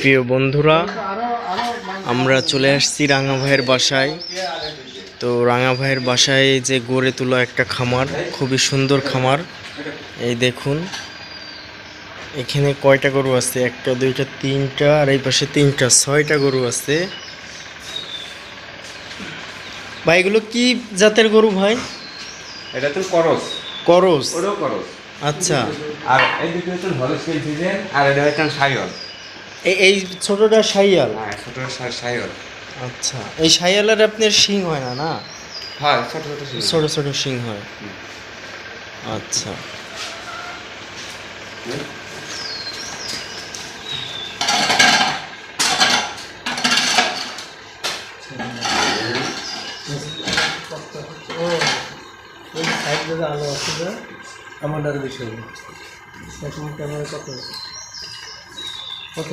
প্রিয় বন্ধুরা আমরা চলে আসছি রাঙা ভাইয়ের বাসায়। তো রাঙা ভাইয়ের বাসায় যে গড়ে তোলা একটা খামার খুবই সুন্দর খামার। এই দেখুন এখানে কয়টা গরু আছে? একটা দুইটা তিনটা আর এই পাশে তিনটা ছয়টা গরু আছে। ভাই এগুলো কি জাতের গরু ভাই? এটা তো করস। করস। ওটাও করস। আচ্ছা। আর এই দুটো হচ্ছে হলস্টেল ফিজেন আর এটা হচ্ছে সাইল এই এই ছোটটা সাইয়াল হ্যাঁ ছোট সাইল আচ্ছা এই সাইয়ালের আপনার শিং হয় না না? হ্যাঁ ছোট ছোট শিং। ছোট ছোট শিং হয়। আচ্ছা। আমার বিষয় ক্যামেরা কত কত